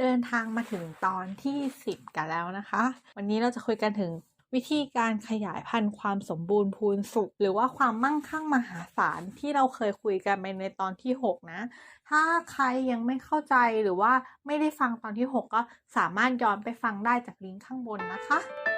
เดินทางมาถึงตอนที่ 10 กันแล้วนะคะ วันนี้เราจะคุยกันถึงวิธีการขยายพันธุ์ความสมบูรณ์พูนสุข หรือว่าความมั่งคั่งมหาศาลที่เราเคยคุยกันไปในตอนที่ 6 นะ ถ้าใครยังไม่เข้าใจหรือว่าไม่ได้ฟังตอนที่ 6 ก็สามารถย้อนไปฟังได้จากลิงก์ข้างบนนะคะ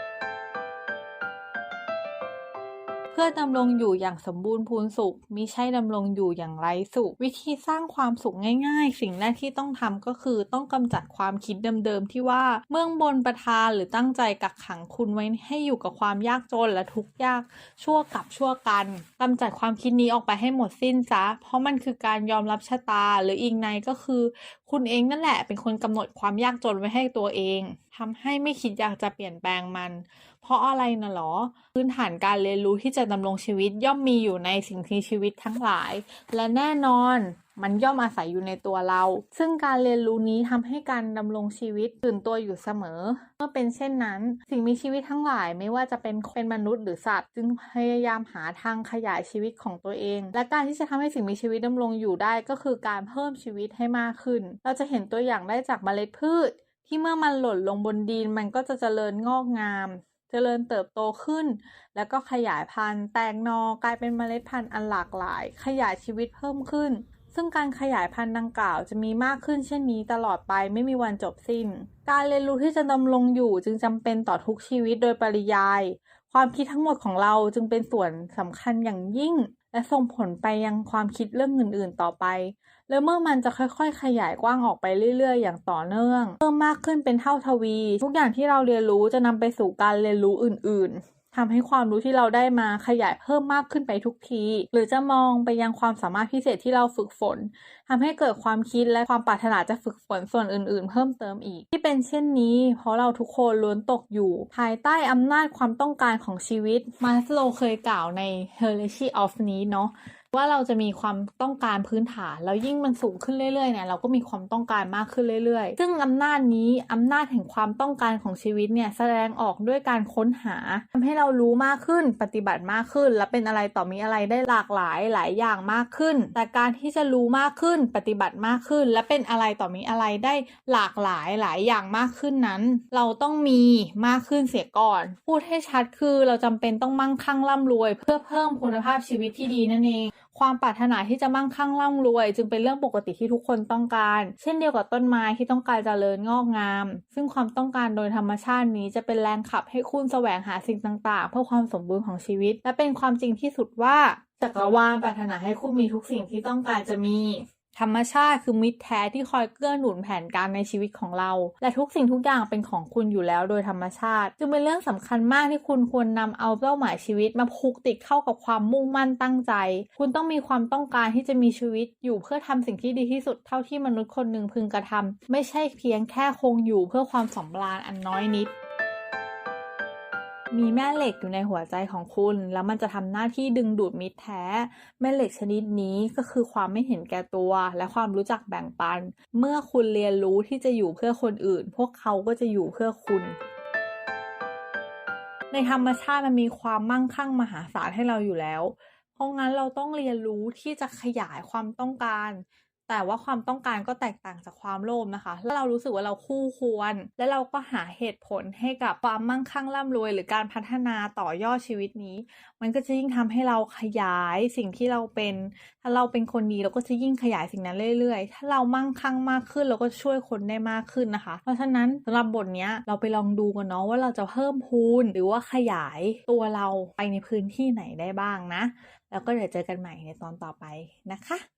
พื่อดำรงอยู่อย่างสมบูรณ์พูนสุขมิใช่ดำรงอยู่อย่างไร้สุข วิธีสร้างความสุขง่าย ๆ สิ่งแรกที่ต้องทำก็คือต้องกำจัดความคิดเดิมๆที่ว่าเมืองบนประทานหรือตั้งใจกักขังคุณไว้ให้อยู่กับความยากจนและทุกข์ยากชั่วกับชั่วกันกำจัดความคิดนี้ออกไปให้หมดสิ้นซะเพราะมันคือการยอมรับชะตาหรืออีกในก็คือ คุณเองนั่นแหละเป็นคนกำหนดความยากจนไว้ให้ตัวเองทำให้ไม่คิดอยากจะเปลี่ยนแปลงมัน เพราะอะไรนะหรอ พื้นฐานการเรียนรู้ที่จะดำรงชีวิตย่อมมีอยู่ในสิ่งที่ชีวิตทั้งหลาย และแน่นอน มันย่อมอาศัยอยู่ในตัวเรา ซึ่งการเรียนรู้นี้ทำให้การดำรงชีวิตตื่นตัวอยู่เสมอ เมื่อเป็นเช่นนั้น สิ่งมีชีวิตทั้งหลายไม่ว่าจะเป็นเป็นมนุษย์หรือสัตว์ จึงพยายามหาทางขยายชีวิตของตัวเอง และการที่จะทำให้สิ่งมีชีวิตดำรงอยู่ได้ก็คือการเพิ่มชีวิตให้มากขึ้น เราจะเห็นตัวอย่างได้จากเมล็ดพืช ที่เมื่อมันหล่นลงบนดินมันก็จะเจริญงอกงามเจริญเติบโตขึ้น แล้วก็ขยายพันธุ์ แตกหนอกลายเป็นเมล็ดพันธุ์อันหลากหลาย ขยายชีวิตเพิ่มขึ้น ซึ่งการขยายพันธุ์ดังกล่าวจะมีมากขึ้นเช่นนี้ตลอดไปไม่มีวันจบสิ้น การเรียนรู้ที่จะดำรงอยู่จึงจำเป็นต่อทุกชีวิตโดยปริยาย ความคิดทั้งหมดของเราจึงเป็นส่วนสำคัญอย่างยิ่ง และส่งผลไปยังความคิดเรื่องอื่น ๆ ต่อไป แล้วเมื่อมันจะค่อยๆ ขยายกว้างออกไปเรื่อย ๆ อย่างต่อเนื่อง เพิ่มมากขึ้นเป็นเท่าทวี ทุกอย่างที่เราเรียนรู้จะนำไปสู่การเรียนรู้อื่น ๆ ทำให้ความรู้ที่เราได้มาขยายเพิ่มมากขึ้นไปทุกที หรือจะมองไปยังความสามารถพิเศษที่เราฝึกฝนทำให้เกิดความคิดและความปรารถนาจะฝึกฝนส่วนอื่นๆ เพิ่มเติมอีก ที่เป็นเช่นนี้ เพราะเราทุกคนล้วนตกอยู่ ภายใต้อำนาจความต้องการของชีวิตมาสโลเคยกล่าวใน h e r a r c h y of Needs เนาะ ว่าเราจะมีความต้องการพื้นฐาน แล้วยิ่งมันสูงขึ้นเรื่อยๆเนี่ยเราก็มีความต้องการมากขึ้นเรื่อยๆ ซึ่งอำนาจนี้อำนาจแห่งความต้องการของชีวิตเนี่ยแสดงออกด้วยการค้นหาทำให้เรารู้มากขึ้นปฏิบัติมากขึ้น และเป็นอะไรต่อมีอะไรได้หลากหลายหลายอย่างมากขึ้น แต่การที่จะรู้มากขึ้นปฏิบัติมากขึ้น และเป็นอะไรต่อมีอะไรได้หลากหลายหลายอย่างมากขึ้นนั้น เราต้องมีมากขึ้นเสียก่อน พูดให้ชัดคือเราจำเป็นต้องมั่งคั่งร่ำรวย เพื่อเพิ่มคุณภาพชีวิตที่ดีนั่นเอง ความปรารถนาที่จะมั่งคั่งร่ำรวย จึงเป็นเรื่องปกติที่ทุกคนต้องการ เช่นเดียวกับต้นไม้ที่ต้องการเจริญงอกงาม ซึ่งความต้องการโดยธรรมชาตินี้จะเป็นแรงขับให้คุณแสวงหาสิ่งต่างๆ เพื่อความสมบูรณ์ของชีวิต และเป็นความจริงที่สุดว่าจักรวาลปรารถนาให้คุณมีทุกสิ่งที่ต้องการจะมี ธรรมชาติคือมิตรแท้ที่คอยเกื้อหนุนแผนการในชีวิตของเรา และทุกสิ่งทุกอย่างเป็นของคุณอยู่แล้วโดยธรรมชาติ จึงเป็นเรื่องสำคัญมากที่คุณควรนำเอาเป้าหมายชีวิต มาผูกติดเข้ากับความมุ่งมั่นตั้งใจ คุณต้องมีความต้องการที่จะมีชีวิตอยู่เพื่อทำสิ่งที่ดีที่สุดเท่าที่มนุษย์คนหนึ่งพึงกระทำไม่ใช่เพียงแค่คงอยู่เพื่อความสำราญอันน้อยนิด มีแม่เหล็กอยู่ในหัวใจของคุณ แล้วมันจะทำหน้าที่ดึงดูดมิตรแท้ แม่เหล็กชนิดนี้ก็คือความไม่เห็นแก่ตัว และความรู้จักแบ่งปัน เมื่อคุณเรียนรู้ที่จะอยู่เพื่อคนอื่น พวกเขาก็จะอยู่เพื่อคุณในธรรมชาติมันมีความมั่งคั่งมหาศาลให้เราอยู่แล้ว เพราะงั้นเราต้องเรียนรู้ที่จะขยายความต้องการ แต่ว่าความต้องการก็แตกต่างจากความโลภนะคะแล้วเรารู้สึกว่าเราคู่ควร และเราก็หาเหตุผลให้กับความมั่งคั่งร่ำรวย หรือการพัฒนาต่อยอดชีวิตนี้ มันก็จะยิ่งทำให้เราขยายสิ่งที่เราเป็น ถ้าเราเป็นคนดีเราก็จะยิ่งขยายสิ่งนั้นเรื่อยๆ ถ้าเรามั่งคั่งมากขึ้นเราก็ช่วยคนได้มากขึ้นนะคะ เพราะฉะนั้นสำหรับบทเนี้ยเราไปลองดูกันเนาะว่าเราจะเพิ่มพูนหรือว่าขยายตัวเราไปในพื้นที่ไหนได้บ้างนะ แล้วก็เดี๋ยวเจอกันใหม่ในตอนต่อไปนะคะ